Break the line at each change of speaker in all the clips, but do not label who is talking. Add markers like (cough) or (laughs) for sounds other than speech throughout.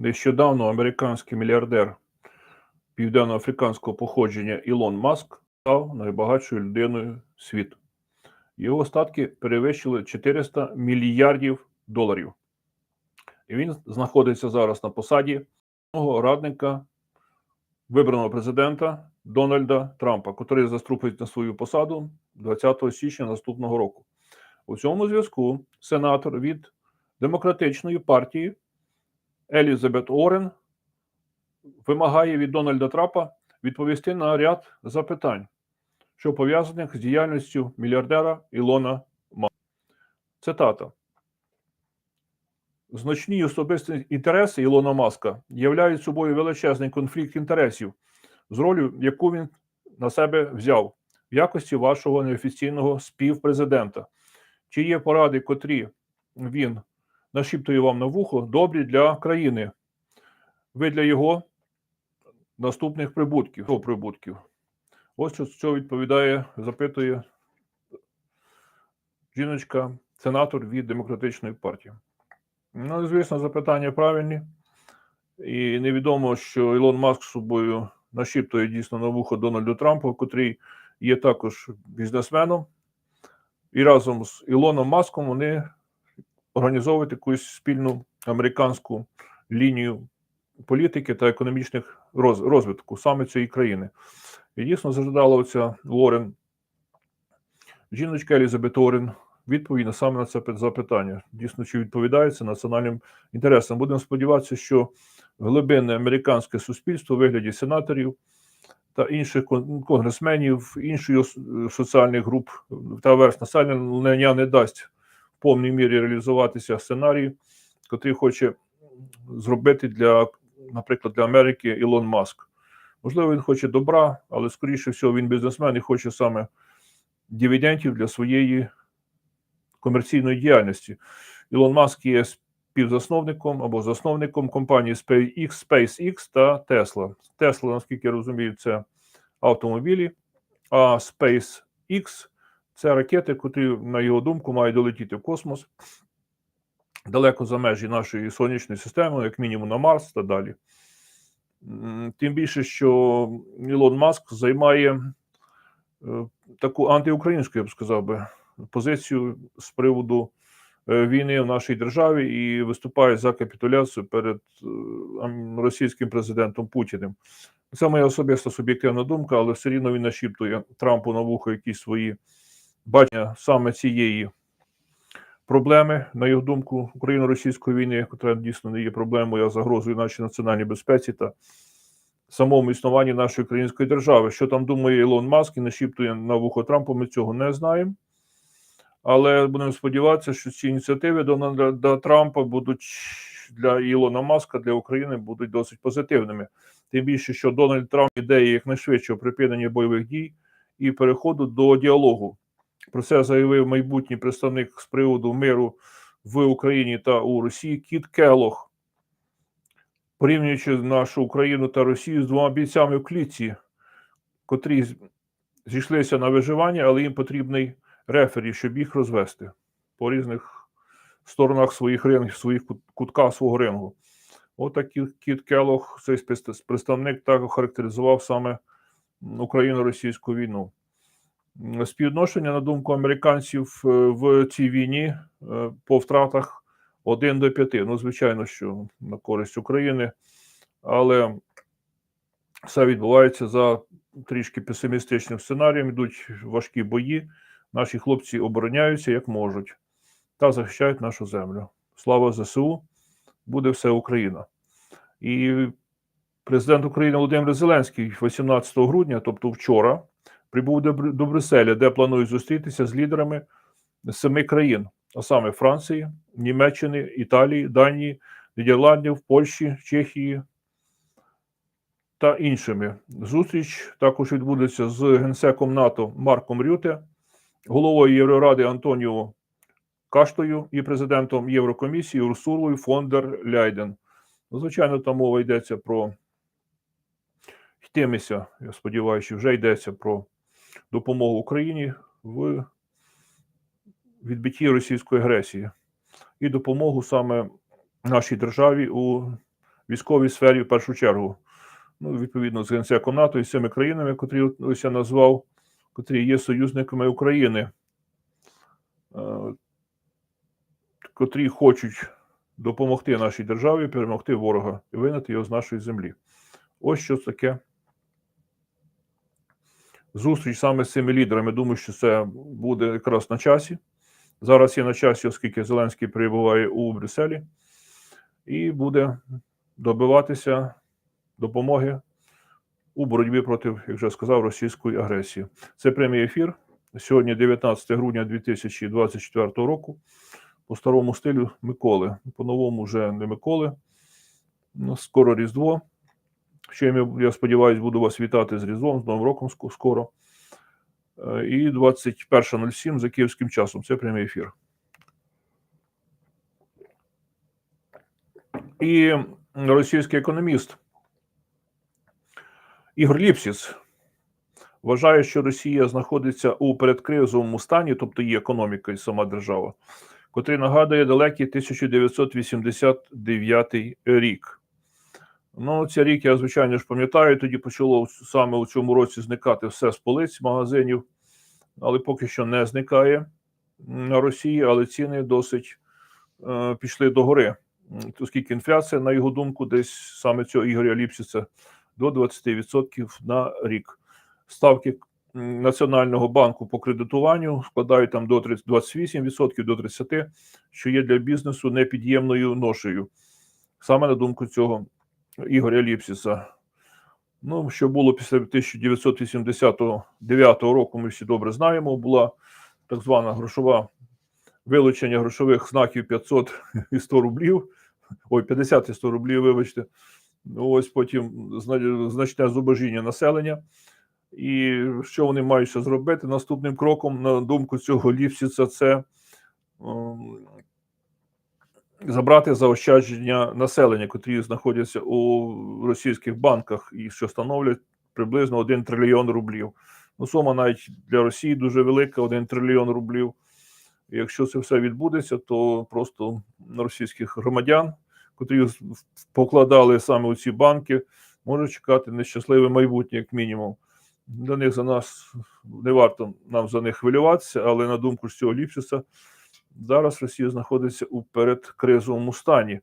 Нещодавно американський мільярдер південноафриканського походження Ілон Маск став найбагатшою людиною світу. Його статки перевищили 400 мільярдів доларів. І він знаходиться зараз на посаді одного радника вибраного президента Дональда Трампа, який заступить на свою посаду 20 січня наступного року. У цьому зв'язку сенатор від демократичної партії Елізабет Орен вимагає від Дональда Трампа відповісти на ряд запитань, що пов'язаних з діяльністю мільярдера Ілона Маска. Цитата. Значні особисті інтереси Ілона Маска являють собою величезний конфлікт інтересів з ролью, яку він на себе взяв в якості вашого неофіційного співпрезидента. Чи є поради, котрі він нашіптує вам на вухо, добрі для країни? Ви для його наступних прибутків. О, прибутків. Ось що цього відповідає, запитує жіночка, сенатор від демократичної партії. Ну, звісно, запитання правильні. І невідомо, що Ілон Маск з собою нашіптує дійсно на вухо Дональду Трампу, котрий є також бізнесменом. І разом з Ілоном Маском вони організовують якусь спільну американську лінію політики та економічних роз, розвитку саме цієї країни. І дійсно зажадала оця Лорен, жіночка Елізабет Орен, відповідь саме на це запитання. Дійсно, чи відповідає національним інтересам. Будемо сподіватися, що глибинне американське суспільство у вигляді сенаторів та інших конгресменів, інших соціальних груп та верст населення не дасть в повній мірі реалізуватися сценарій, який хоче зробити для, наприклад, для Америки Ілон Маск. Можливо, він хоче добра, але скоріше всього він бізнесмен і хоче саме дивідендів для своєї комерційної діяльності. Ілон Маск є співзасновником або засновником компанії SpaceX, SpaceX та Tesla. Tesla, наскільки я розумію, це автомобілі, а SpaceX це ракети, котрі, на його думку, мають долетіти в космос далеко за межі нашої сонячної системи, як мінімум на Марс та далі. Тим більше, що Ілон Маск займає е, таку антиукраїнську, я б сказав би, позицію з приводу е, війни в нашій державі і виступає за капітуляцію перед е, російським президентом Путіним. Це моя особиста суб'єктивна думка, але все рівно він нашіптує Трампу на вухо якісь свої бачення саме цієї проблеми, на його думку, україно-російської війни, яка дійсно не є проблемою, а загрозою нашій національній безпеці та самому існуванні нашої української держави. Що там думає Ілон Маск і нашіптує на вухо Трампу, ми цього не знаємо. Але будемо сподіватися, що ці ініціативи Дональда Трампа будуть для Ілона Маска, для України будуть досить позитивними. Тим більше, що Дональд Трамп ідеї якнайшвидшого припинення бойових дій і переходу до діалогу. Про це заявив майбутній представник з приводу миру в Україні та у Росії Кіт Келох, порівнюючи нашу Україну та Росію з двома бійцями в клітці, котрі зійшлися на виживання, але їм потрібний рефері, щоб їх розвести по різних сторонах своїх рингів, своїх кутках свого рингу. Отакий От Кіт Келох, цей представник так охарактеризував саме Україно-російську війну. Співвідношення, на думку американців, е, в цій війні е, по втратах 1 до 5. Ну, звичайно, що на користь України, але все відбувається за трішки песимістичним сценарієм. Йдуть важкі бої. Наші хлопці обороняються як можуть та захищають нашу землю. Слава ЗСУ! Буде все Україна. І президент України Володимир Зеленський 18 грудня, тобто вчора прибув до, Брюсселя, де планують зустрітися з лідерами семи країн, а саме Франції, Німеччини, Італії, Данії, Нідерландів, Польщі, Чехії та іншими. Зустріч також відбудеться з генсеком НАТО Марком Рюте, головою Євроради Антоніо Каштою і президентом Єврокомісії Урсулою фон дер Ляйден. Звичайно, там мова йдеться про йтиметься, я сподіваюся, вже йдеться про допомогу Україні в відбитті російської агресії і допомогу саме нашій державі у військовій сфері в першу чергу. Ну, відповідно, з генсеком НАТО і з цими країнами, котрі ось я назвав, котрі є союзниками України, е, котрі хочуть допомогти нашій державі перемогти ворога і вигнати його з нашої землі. Ось що таке зустріч саме з цими лідерами. Думаю, що це буде якраз на часі. Зараз є на часі, оскільки Зеленський перебуває у Брюсселі, і буде добиватися допомоги у боротьбі проти, як вже сказав, російської агресії. Це прямий ефір. Сьогодні 19 грудня 2024 року. По старому стилю Миколи. По-новому вже не Миколи. Ну, Скоро Різдво. Ще я, сподіваюся, буду вас вітати з Різдвом, з Новим роком скоро. Е, І 21.07 за київським часом. Це прямий ефір. І російський економіст Ігор Ліпсіс вважає, що Росія знаходиться у передкризовому стані, тобто її економіка і сама держава, котрий нагадує далекий 1989 рік. Ну, цей рік я, звичайно ж, пам'ятаю, тоді почало саме у цьому році зникати все з полиць магазинів, але поки що не зникає на Росії, але ціни досить е, пішли догори. Оскільки інфляція, на його думку, десь саме цього Ігоря Ліпсіса до 20% на рік. Ставки Національного банку по кредитуванню складають там до 30, 28% до 30%, що є для бізнесу непід'ємною ношею. Саме на думку цього Ігоря Ліпсіса. Ну, що було після 1989 року, ми всі добре знаємо, була так звана грошова вилучення грошових знаків 500 і 100 рублів. Ой, 50 і 100 рублів, вибачте. Ось потім значне зубожіння населення. І що вони мають ще зробити? Наступним кроком, на думку цього Ліпсіца, це ем, забрати заощадження населення, котрі знаходяться у російських банках і що становлять приблизно 1 трильйон рублів. Ну, сума навіть для Росії дуже велика 1 трильйон рублів. Якщо це все відбудеться, то просто російських громадян, котрі покладали саме у ці банки, може чекати нещасливе майбутнє, як мінімум. Для них за нас не варто нам за них хвилюватися, але на думку ж цього Ліпсіса, зараз Росія знаходиться у передкризовому стані.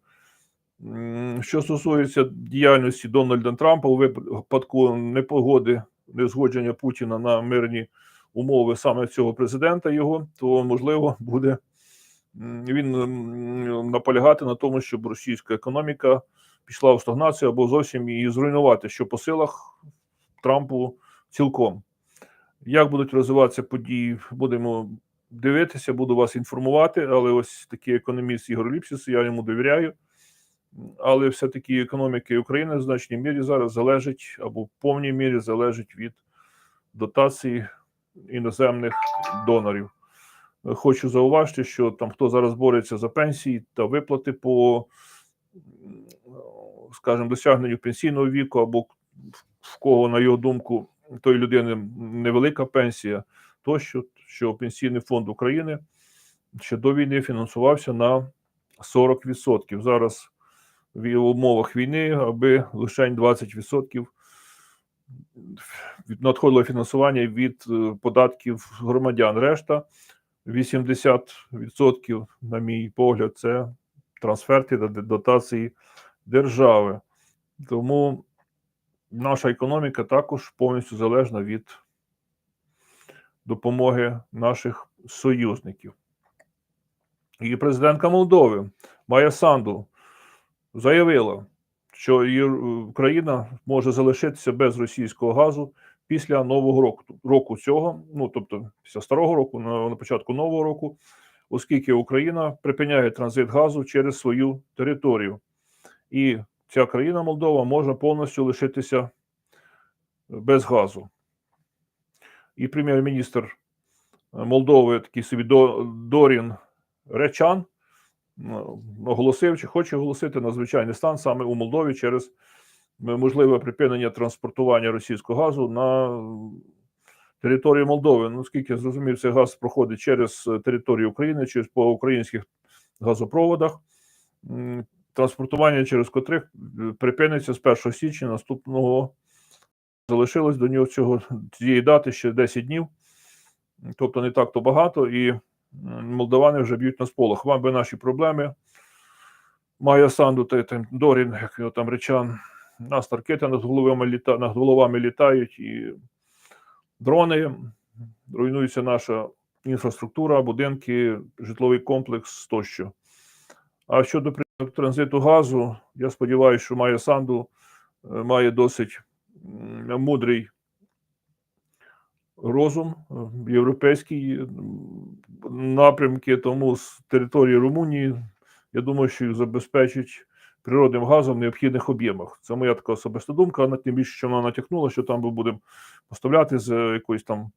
Що стосується діяльності Дональда Трампа у випадку непогоди, незгодження Путіна на мирні умови саме цього президента його, то можливо буде він наполягати на тому, щоб російська економіка пішла в стагнацію або зовсім її зруйнувати, що по силах Трампу цілком. Як будуть розвиватися події, будемо дивитися, буду вас інформувати. Але ось такий економіст Ігор Ліпсіс, я йому довіряю. Але все-таки економіки України в значній мірі зараз залежить або в повній мірі залежить від дотації іноземних донорів. Хочу зауважити, що там хто зараз бореться за пенсії та виплати по, скажімо, досягненню пенсійного віку, або в кого, на його думку, тої людини невелика пенсія, тощо, що Пенсійний фонд України ще до війни фінансувався на 40%. Зараз в умовах війни, аби лише 20% надходило фінансування від е, податків громадян. Решта 80%, на мій погляд, це трансферти та дотації держави. Тому наша економіка також повністю залежна від допомоги наших союзників. І президентка Молдови Майя Санду заявила, що її е, може залишитися без російського газу після нового року року цього, ну тобто після старого року, на, на початку нового року, оскільки Україна припиняє транзит газу через свою територію, і ця країна Молдова може повністю лишитися без газу. І прем'єр-міністр Молдови, такий собі Дорін Речан, оголосив чи хоче оголосити надзвичайний стан саме у Молдові через можливе припинення транспортування російського газу на територію Молдови. Ну, скільки я зрозумів, цей газ проходить через е, територію України, через по українських газопроводах. Транспортування через котрих е, припиниться з 1 січня наступного. Залишилось до нього цього цієї дати ще 10 днів, тобто не так то багато, і молдавани вже б'ють на сполох. Вам би наші проблеми. Майя Санду та там Дорін, як його там речан, нас ракети над головами, літа, над головами літають, і дрони, руйнується наша інфраструктура, будинки, житловий комплекс тощо. А щодо транзиту газу, я сподіваюся, що Майя Санду е, має досить мудрий розум, е, європейський напрямки, тому з території Румунії, я думаю, що їх забезпечить природним газом в необхідних об'ємах. Це моя така особиста думка, тим більше, що вона натякнула, що там ми будемо поставляти з е, якоїсь там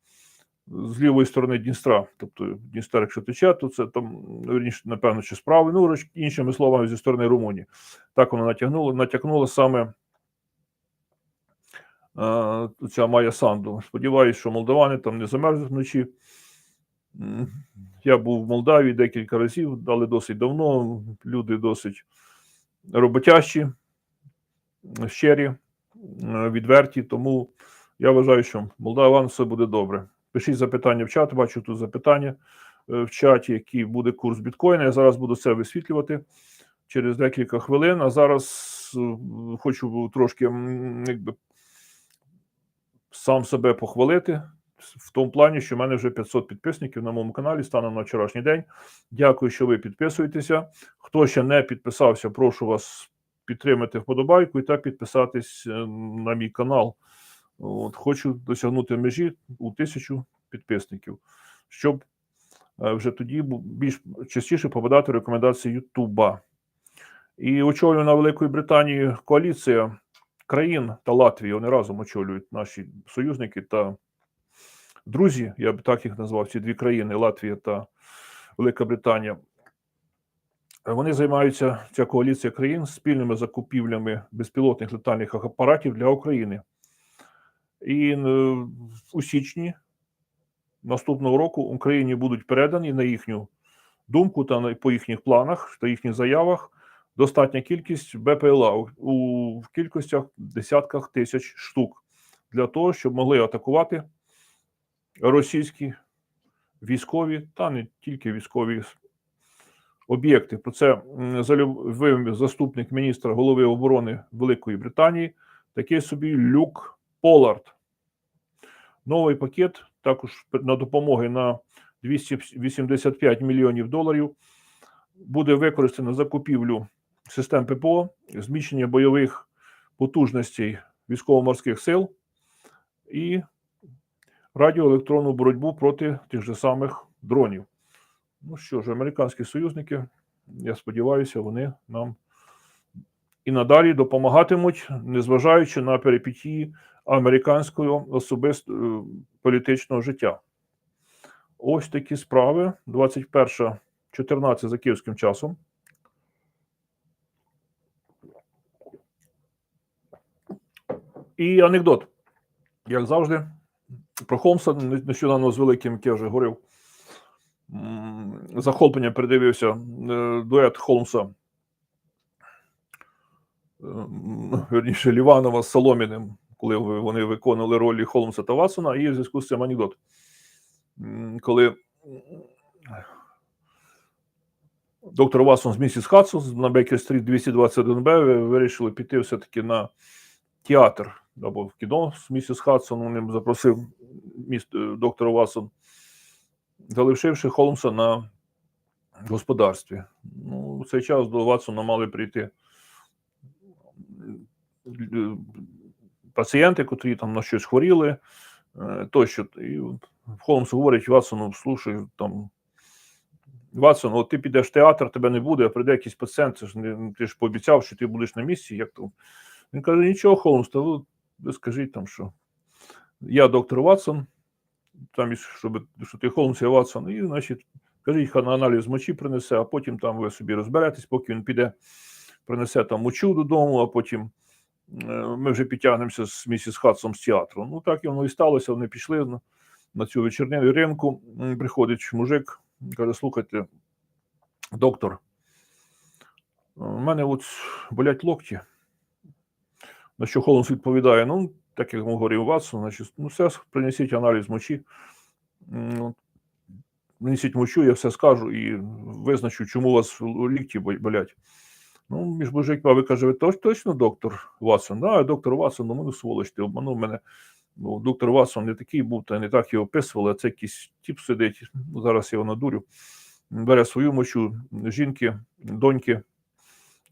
з лівої сторони Дністра. Тобто Дністер, якщо тече, то це там, вірніше, напевно, чи з правої, ну, іншими словами, зі сторони Румунії. Так вона натягнула, натякнула саме е, ця Майя Санду. Сподіваюсь, що молдавани там не замерзнуть вночі. Я був в Молдавії декілька разів, але досить давно. Люди досить роботящі, щирі, е, відверті. Тому я вважаю, що молдаван все буде добре. Пишіть запитання в чат. Бачу тут запитання е, в чаті, який буде курс біткоїна. Я зараз буду це висвітлювати через декілька хвилин. А зараз е, хочу трошки якби, сам себе похвалити. В тому плані, що в мене вже 500 підписників на моєму каналі станом на вчорашній день. Дякую, що ви підписуєтеся. Хто ще не підписався, прошу вас підтримати вподобайку і та підписатись е, на мій канал. От, хочу досягнути межі у тисячу підписників, щоб е, вже тоді більш частіше попадати рекомендації Ютуба. І очолювана Великої Британії коаліція країн та Латвії. Вони разом очолюють наші союзники та друзі. Я б так їх назвав, ці дві країни Латвія та Велика Британія. Вони займаються, ця коаліція країн, спільними закупівлями безпілотних летальних апаратів для України. І у січні наступного року Україні будуть передані на їхню думку та на, по їхніх планах та їхніх заявах достатня кількість БПЛА у, в кількостях десятках тисяч штук для того, щоб могли атакувати російські військові та не тільки військові об'єкти. Про це заявив заступник міністра голови оборони Великої Британії, такий собі Люк Полард. Новий пакет також на допомоги на 285 мільйонів доларів буде використано закупівлю систем ППО, зміщення бойових потужностей військово-морських сил і радіоелектронну боротьбу проти тих же самих дронів. Ну що ж, американські союзники, я сподіваюся, вони нам і надалі допомагатимуть, незважаючи на перипетії американського особисто політичного життя. Ось такі справи. 21.14 за київським часом. І анекдот. Як завжди, про Холмса нещодавно з великим, як я вже говорив, захоплення передивився е, дует Холмса, е, верніше Ліванова з Соломіним, коли вони виконували ролі Холмса та Ватсона, і в зв'язку з цим анекдот. Коли доктор Ватсон з місіс Хадсон на Бекер Стріт 221Б вирішили піти все-таки на театр або в кіно з місіс Хадсон. Він запросив міст, е, доктора Ватсон, залишивши Холмса на господарстві. Ну, в цей час до Ватсона мали прийти е, пацієнти, котрі там на щось хворіли, е, тощо. І Холмс говорить Ватсону, слушай, там. Ватсон, от ти підеш в театр, тебе не буде, а прийде якийсь пацієнт, ти ж пообіцяв, що ти будеш на місці. Як то? Він каже: нічого, Холмс, та скажіть там, що я доктор Ватсон, там, щоб, що ти Холмс, я Ватсон, і, значить, кажіть, хай на аналіз мочі принесе, а потім там ви собі розберетесь, поки він піде, принесе там мочу додому, а потім е, ми вже підтягнемося з місіс Хадсом з театру. Ну так і воно і сталося. Вони пішли на, на цю вечірню ринку. Приходить мужик, каже: слухайте, доктор, е, У мене от болять локті. На що Холмс відповідає: ну, так як говорив Ватсон, значить, ну все, принесіть аналіз мочі. Ну, Принесіть мочу, я все скажу і визначу, чому у вас лікті болять. Ну, між божик, а ви каже, ви точно доктор Ватсон? Да, доктор Ватсон, ну мене сволоч, ти обманув мене. Ну, доктор Ватсон не такий був, та не так його описували, а це якийсь тіп сидить. Зараз я його надурю. Бере свою мочу жінки, доньки,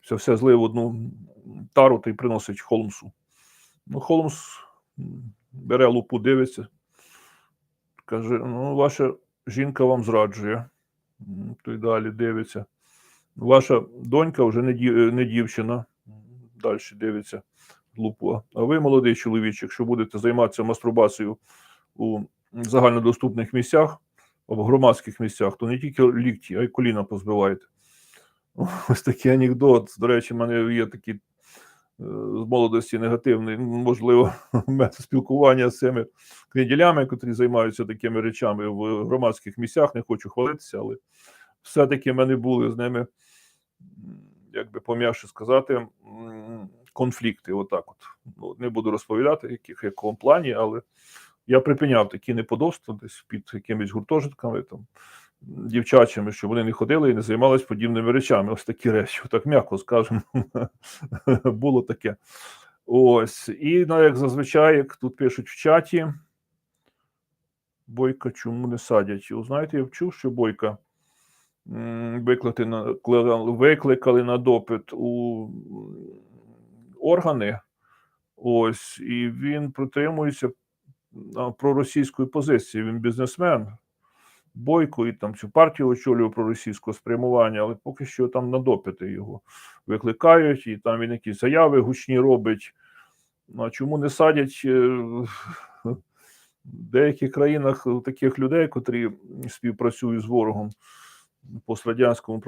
все, все злив в одну тару та й приносить Холмсу. Ну, Холмс бере лупу, дивиться, каже: ну, ваша жінка вам зраджує. То й далі дивиться. Ваша донька вже не, дів- не дівчина. Далі дивиться лупу. А ви, молодий чоловік, якщо будете займатися мастурбацією у загальнодоступних місцях або громадських місцях, то не тільки лікті, а й коліна позбиваєте. (laughs) Ось такий анекдот. До речі, в мене є такий е, з молодості негативний, можливо, (laughs) метод спілкування з цими кнеділями, які займаються такими речами в громадських місцях. Не хочу хвалитися, але все-таки в мене були з ними, як би пом'якше сказати, конфлікти. Отак от. Ну, не буду розповідати, яких якому плані, але я припиняв такі неподобства десь під якимись гуртожитками там. Дівчачими, щоб вони не ходили і не займалися подібними речами. Ось такі речі, так м'яко скажемо, (laughs) було таке. Ось. І ну, як зазвичай, як тут пишуть в чаті, Бойка чому не садять? Знаєте, я чув, що Бойка на, викликали на допит у органи. Ось, і він протримується проросійської позиції. Він бізнесмен. Бойко і там цю партію очолює проросійського спрямування, але поки що там на допити його викликають, і там він якісь заяви гучні робить. Ну, а чому не садять е, в деяких країнах таких людей, котрі співпрацюють з ворогом пострадянському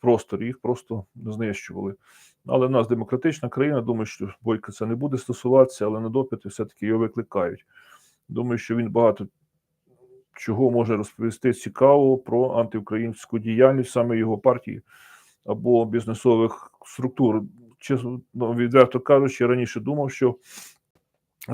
просторі, їх просто знищували. Але в нас демократична країна, думаю, що Бойка це не буде стосуватися, але на допити все-таки його викликають. Думаю, що він багато чого може розповісти цікаво про антиукраїнську діяльність саме його партії або бізнесових структур. Чесно, ну, відверто кажучи, я раніше думав, що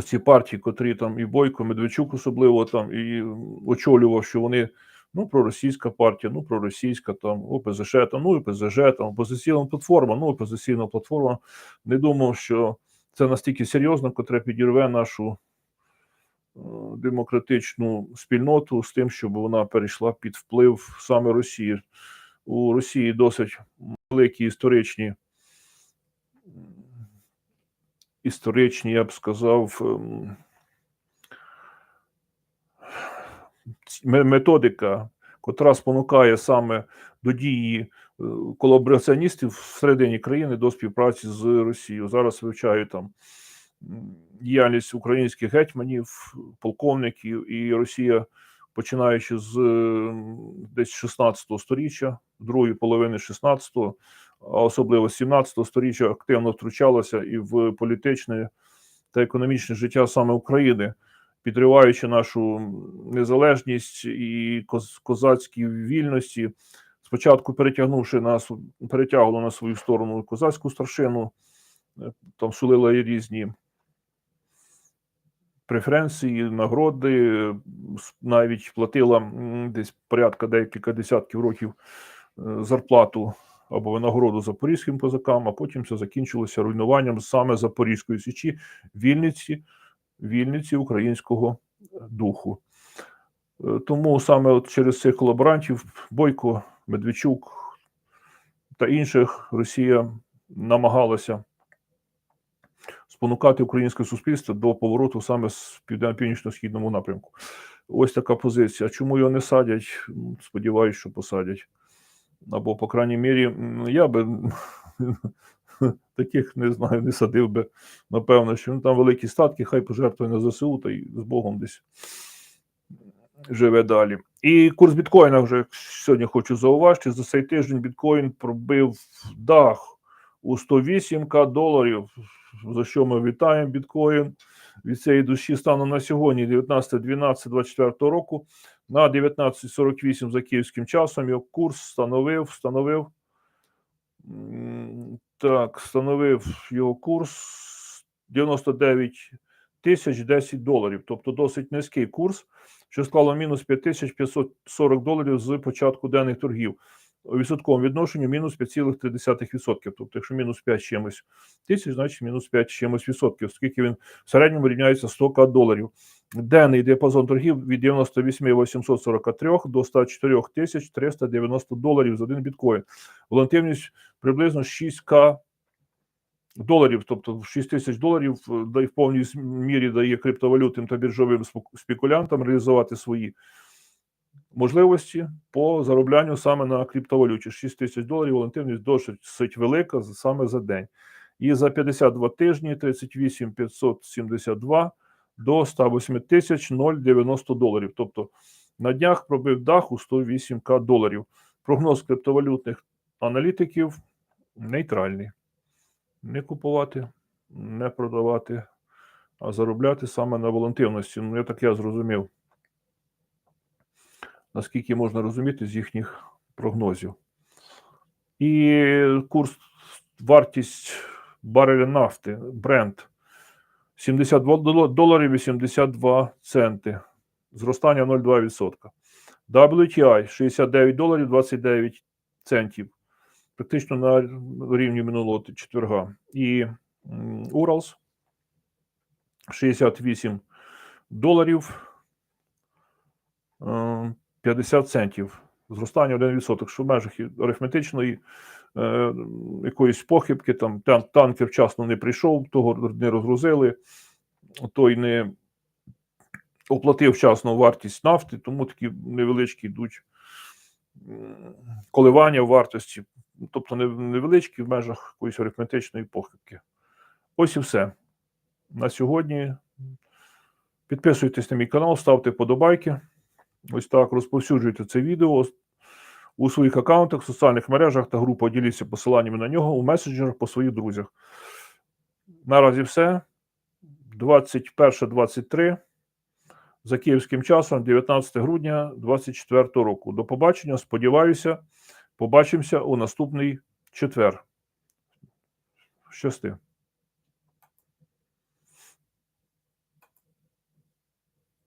ці партії, котрі там і Бойко, Медведчук особливо там і очолював, що вони ну проросійська партія, ну проросійська там ОПЗЖ, там, ну ОПЗЖ, там опозиційна платформа, ну опозиційна платформа. Не думав, що це настільки серйозно, котре підірве нашу демократичну спільноту з тим, щоб вона перейшла під вплив саме Росії. У Росії досить великі історичні, історичні, я б сказав, ем, методика, котра спонукає саме до дії е, колабораціоністів всередині країни до співпраці з Росією. Зараз вивчаю там діяльність українських гетьманів, полковників, і Росія, починаючи з десь 16 століття, другої половини 16-го, а особливо 17 століття, активно втручалася і в політичне та економічне життя саме України, підриваючи нашу незалежність і коз- козацькі вільності. Спочатку перетягнувши нас, перетягнуло на свою сторону козацьку старшину, е, там сулила і різні преференції, нагороди, е, навіть платила десь порядка декілька десятків років е, зарплату або винагороду запорізьким козакам, а потім це закінчилося руйнуванням саме Запорізької січі, вільниці, вільниці українського духу. Е, Тому саме от через цих колаборантів Бойко, Медведчук та інших Росія намагалася спонукати українське суспільство до повороту саме з південно-північно-східному напрямку. Ось така позиція. Чому його не садять? Сподіваюсь, що посадять. Або, по крайній мірі, я би (laughs) таких не знаю, не садив би. Напевно, що ну, там великі статки, хай пожертвує на ЗСУ та й з Богом десь живе далі. І курс біткоїна вже сьогодні хочу зауважити. За цей тиждень біткоін пробив дах у 108к доларів, за що ми вітаємо біткоін від цієї душі станом на сьогодні, 19.12.24 року, на 19.48 за київським часом його курс становив, становив м, Так, становив його курс 99 тисяч 10 доларів, тобто досить низький курс, що склало мінус 5540 доларів з початку денних торгів. У відсотковому відношенню мінус 5,3%. Тобто, якщо мінус 5 чимось тисяч, значить мінус 5 чимось відсотків, оскільки він в середньому рівняється 100к доларів. Денний діапазон торгів від 98 843 до 104 тисяч 390 доларів за один біткоін. Волатильність приблизно 6к доларів, тобто 6 тисяч доларів е, да в повній мірі дає криптовалютним та біржовим спекулянтам реалізувати свої можливості по зароблянню саме на криптовалюті. 6 тисяч доларів волатильність досить велика саме за день. І за 52 тижні 38 572 до 108 тисяч 090 доларів. Тобто на днях пробив дах у 108к доларів. Прогноз криптовалютних аналітиків нейтральний. Не купувати, не продавати, а заробляти саме на волатильності. Ну, я так я зрозумів. Наскільки можна розуміти з їхніх прогнозів. І курс, вартість бареля нафти, бренд 72 доло- доларів 82 центи. Зростання 0,2%. WTI 69 доларів 29 центів. Практично на рівні минулого четверга. І Уралс 68 доларів е, 50 центів. Зростання 1%, що в межах арифметичної е, якоїсь похибки, там тан- танкер вчасно не прийшов, того не розгрузили, той не оплатив вчасно вартість нафти, тому такі невеличкі йдуть коливання в вартості, тобто невеличкі в межах якоїсь арифметичної похибки. Ось і все. На сьогодні підписуйтесь на мій канал, ставте подобайки. Ось так розповсюджуйте це відео у своїх аккаунтах, соціальних мережах та групах. Діліться посиланнями на нього у месенджерах по своїх друзях. Наразі все. 21.23 за київським часом, 19 грудня 2024 року. До побачення. Сподіваюся, побачимося у наступний четвер. Щасти.